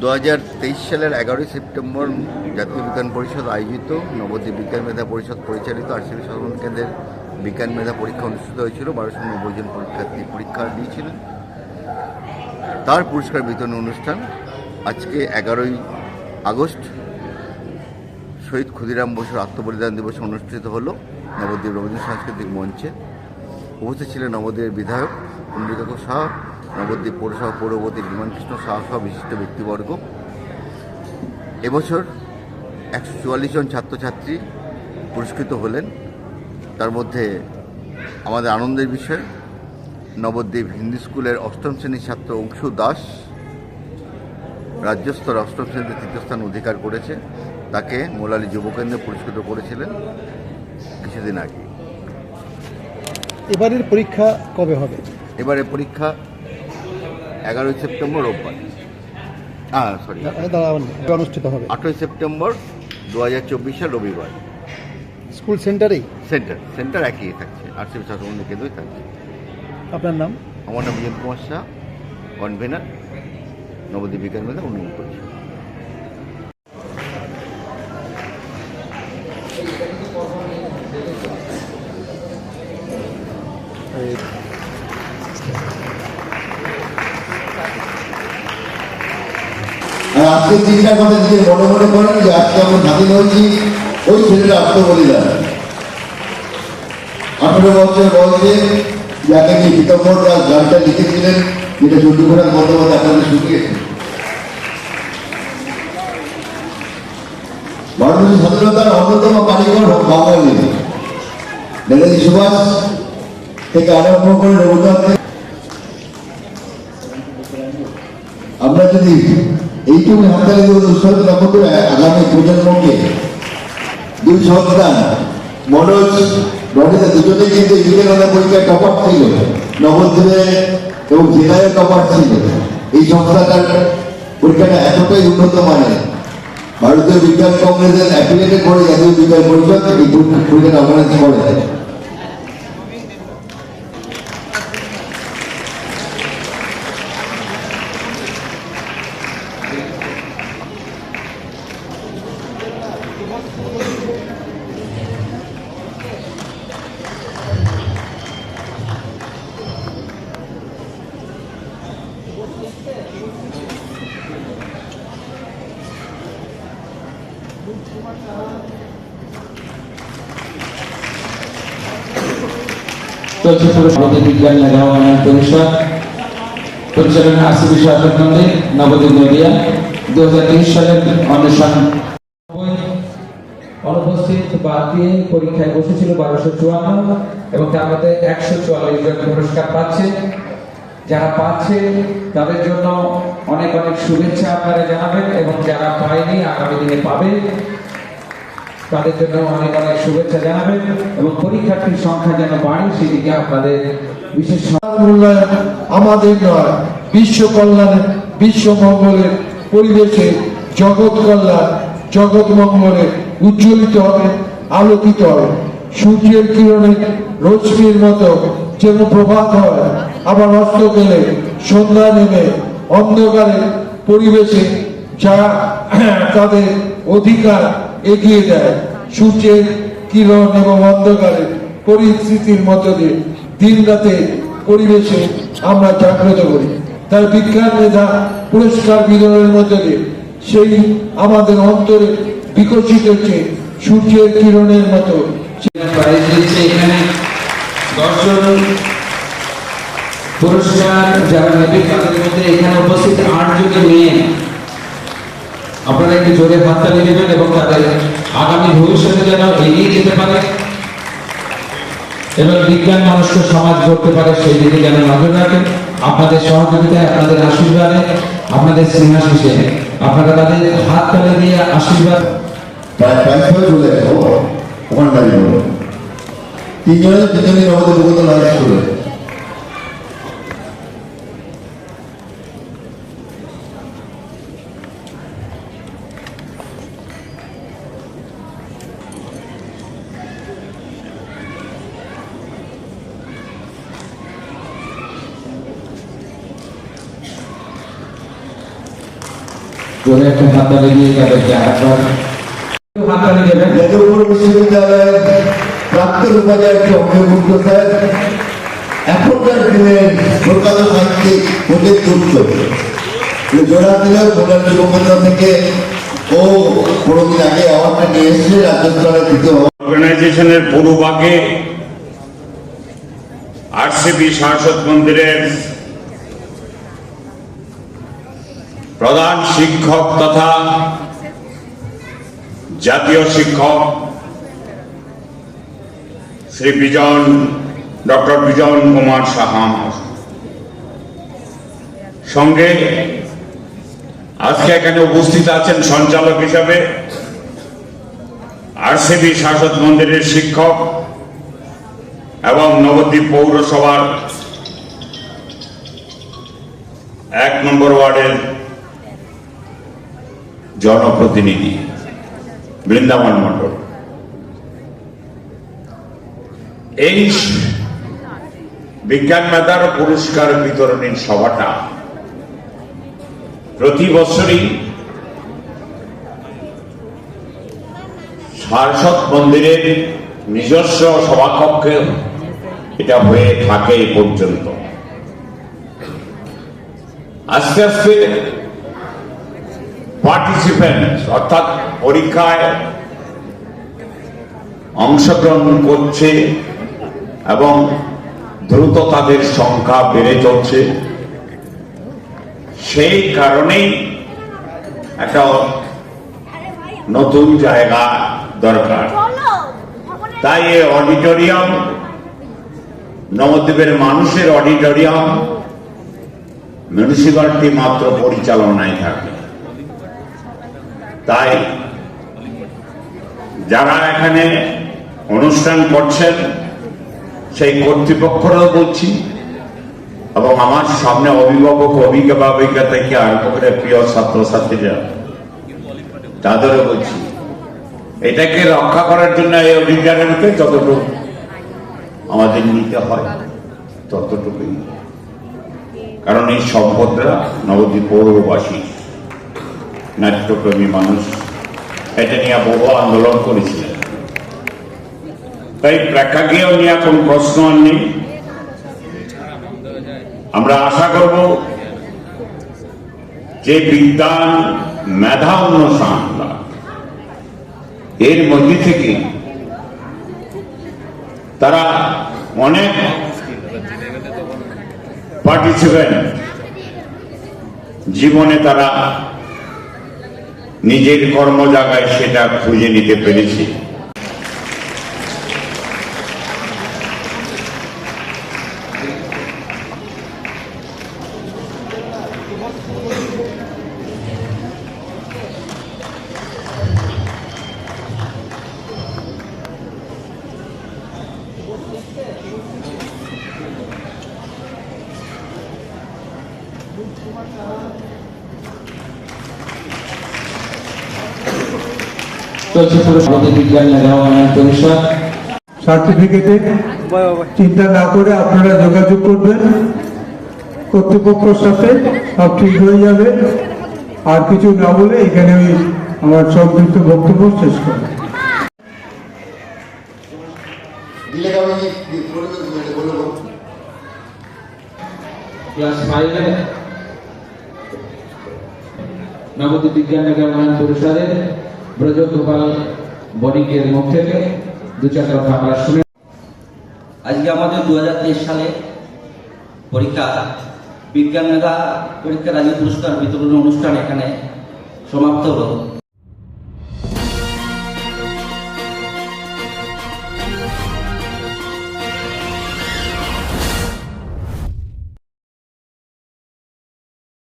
দু হাজার তেইশ সালের এগারোই সেপ্টেম্বর জাতীয় বিজ্ঞান পরিষদ আয়োজিত, নবদ্বীপ বিজ্ঞান মেধা পরিষদ পরিচালিত আরসিবি সাধারণ কেন্দ্রের বিজ্ঞান মেধা পরীক্ষা অনুষ্ঠিত হয়েছিল, বারোশো নব্বই জন পরীক্ষার্থী পরীক্ষা দিয়েছিলেন। তার পুরস্কার বিতরণ অনুষ্ঠান আজকে এগারোই আগস্ট শহীদ ক্ষুদিরাম বসুর আত্মবলিদান দিবস অনুষ্ঠিত হলো নবদ্বীপ রবীন্দ্র সাংস্কৃতিক মঞ্চে। উপস্থিত ছিলেন নবদ্বীপের বিধায়ক পুণ্ডরিকাক্ষ শাহ নবদ্বীপ পৌরসভা পৌরপতি বিমান কৃষ্ণ শাহ সহ বিশিষ্ট ব্যক্তিবর্গ। এবছর একশো চুয়াল্লিশ জন ছাত্রছাত্রী পুরস্কৃত হলেন। তার মধ্যে আমাদের আনন্দের বিষয় নবদ্বীপ হিন্দি স্কুলের অষ্টম শ্রেণির ছাত্র অংশু দাস রাজ্যস্তর অষ্টম শ্রেণীতে তৃতীয় স্থান অধিকার করেছে। তাকে মোলালি যুবকেন্দ্রে পুরস্কৃত করেছিলেন কিছুদিন আগে। এবারের পরীক্ষা কবে হবে? এবারে পরীক্ষা এগারোই সেপ্টেম্বর রোববার। হ্যাঁ সরি অনুষ্ঠিত হবে। আটই সেপ্টেম্বর দু হাজার চব্বিশের রবিবার। স্কুল সেন্টারেই? সেন্টার সেন্টার একই থাকছে আরসিবি স্বাস্থ্য কেন্দ্রই থাকছে। আপনার নাম? আমার নাম বিজন কুমার শাহ কনভেনার নবদ্বীপ বিজ্ঞান মেলা উন্নয়ন পরিষদ আজকে চিন্তা কথা নিজের মনে মনে করেন যে আজকে আমরা স্বাধীন হয়েছি। ওই ছেলেটা আত্মবলিদান। আঠেরো বছর বয়সে যাকে নিয়ে পীতাম্বর রাজ গানটা লিখেছিলেন, যেটা চন্দ্রকোনার বন্দ্যোপাধ্যায় আপনাদের শুনিয়েছেন ভারতের স্বাধীনতার অন্যতম কারিগর বাঙালি। নেতাজি সুভাষ থেকে আরম্ভ করে রবীন্দ্রনাথ আমরা যদি এইটুকু দিয়ে উৎসাহিত না করতে আগামী প্রজন্মকে দুই সন্তান, মনোজ, রনিতা দুজনে কিন্তু বিবেকানন্দ পরীক্ষায় টপার ছিল নবদ্বীপে এবং জেলায় টপার ছিল। এই সংস্থাটার পরীক্ষাটা এতটাই উন্নত মানের। ভারতীয় বিজ্ঞান কংগ্রেসের অ্যাফিলিয়েটেড করে জাতীয় বিজ্ঞান পরিষদ এই পরীক্ষাটা অর্গানাইজ করে পরীক্ষায় বসেছিল বারোশো চুয়ান্ন এবং তার মধ্যে একশো চুয়াল্লিশ জন পুরস্কার পাচ্ছে। যারা পাচ্ছে, তাদের জন্য অনেক অনেক শুভেচ্ছা আপনারা জানাবেন এবং যারা পায়নি, আগামী দিনে পাবে তাদের জন্য অনেক অনেক শুভেচ্ছা জানাবেন এবং পরীক্ষার্থীর সংখ্যা যেন বাড়ে, সেদিকে আপনাদের বিশেষ আমাদের নয়, বিশ্ব কল্যাণের, বিশ্ব মঙ্গলের পরিবেশে জগৎ কল্যাণ, জগৎ মঙ্গলে উজ্জ্বলিত হবে, আলোকিত হবে। সূর্যের কিরণে রশ্মির মতো যেন প্রভাত হয়, আবার অস্ত গেলে সন্ধ্যা নেমে অন্ধকারে পরিবেশে যা তাদের অধিকার এগিয়ে দেয় সূর্যের কিরণ এবং অন্ধকারের পরিস্থিতির মধ্য দিয়ে দিন রাতে পরিবেশে আমরা জাগ্রত করি। তার বিজ্ঞান মেধা পুরস্কার বিতরণের মধ্য দিয়ে, সেই আমাদের অন্তরে বিকশিত হচ্ছে সূর্যের কিরণের মতো। পুরস্কার যারা নেবে, তাদের মধ্যে এখানে উপস্থিত আটজন মেয়ে। আপনারা একটু জোরে হাততালি দেবেন এবং তাদের আগামী ভবিষ্যতে যেন এগিয়ে যেতে পারে। এবং বিজ্ঞান মানুষকে সমাজ গড়তে পারে, সেই দিকে যেন নজর রাখেন। আপনাদের সহযোগিতায়, আপনাদের আশীর্বাদে, আপনাদের স্নেহাশিসে আপনারা তাদের হাত তালি দিয়ে আশীর্বাদ। তিনজনে তিনজনই আমাদের মুখত লড়াই করে। জোরে একটা হাততালি দিয়ে তাদেরকে আরেকবার হাততালি দেবেন যাদবপুর বিশ্ববিদ্যালয়ের প্রাক্তন উপাচার্য অঙ্গভুক্ত স্যার এখনকার দিনের কলকাতা সাহিত্যিক প্রদীপ গুপ্ত জোড়া দিলেও মোটার যুবকেন্দ্র থেকে ও কোনোদিন আগে অ্যাওয়ার্ডটা নিয়ে এসেছে রাজ্য স্তরের দ্বিতীয় অর্গানাইজেশনের পূর্বভাগে আরসিবি সাংসদ মন্দিরের প্রধান শিক্ষক তথা জাতীয় শিক্ষক শ্রী বিজন, ডক্টর বিজন কুমার সাহা সঙ্গে আজকে এখানে উপস্থিত আছেন সঞ্চালক হিসাবে আর আরসিবি শাসক মন্দিরের শিক্ষক এবং নবদ্বীপ পৌরসভার এক নম্বর ওয়ার্ডের জনপ্রতিনিধি, বৃন্দাবন মণ্ডল। এই বিজ্ঞান মেধার পুরস্কার বিতরণী সভাটা প্রতি বছরই সারস্বত মন্দিরের নিজস্ব সভাকক্ষে এটা হয়ে থাকে পর্যন্ত। আস্তে আস্তে পার্টিসিপেন্ট অর্থাৎ পরীক্ষায় অংশগ্রহণ করছে এবং দ্রুত তাদের সংখ্যা বেড়ে চলছে। সেই কারণেই একটা নতুন জায়গা দরকার। তাই এই অডিটোরিয়াম, নবদ্বীপের মানুষের অডিটোরিয়াম মিউনিসিপালিটি মাত্র পরিচালনায় থাকে। তাই যারা এখানে অনুষ্ঠান করছেন, সেই কর্তৃপক্ষরাও বলছি, এবং আমার সামনে অভিভাবক, অভিজ্ঞতা থেকে আরম্ভ করে প্রিয় ছাত্রছাত্রীরা, তাদেরও বলছি, এটাকে রক্ষা করার জন্য এই অভিজ্ঞানকে যতটুকু আমাদের নিতে হয়, ততটুকুই। কারণ এই সম্পদরা নবদ্বীপ পৌরবাসী নাট্যপ্রেমী মানুষ। এটা নিয়ে বহু আন্দোলন করেছিলেন। তাই প্রেক্ষাগৃহ নিয়ে কোন প্রশ্ন আর আমরা আশা করব যে বিজ্ঞান মেধা অনুসন্ধান এর মধ্যে থেকে তারা অনেক পার্টিসিপেন্ট জীবনে তারা নিজের কর্ম জায়গায় সেটা খুঁজে নিতে পেরেছে। সার্টিফিকেটে চিন্তা না করে আপনারা যোগাযোগ করবেন। কর্তৃপক্ষের সাথে সব ঠিক হয়ে যাবে। আর কিছু না বলে এখানে ওই আমার সংক্ষিপ্ত বক্তব্য শেষ করি ক্লাস ফাইভে নবদ্বীপ বিজ্ঞান পরিষদের ব্রজ গোপাল বণিকের মুখ থেকে দু চার কথা আমরা শুনে আজকে আমাদের দুহাজার তেইশ সালে পরীক্ষা, বিজ্ঞান মেধা পরীক্ষা রাজ্য পুরস্কার বিতরণ অনুষ্ঠান এখানে সমাপ্ত হলো।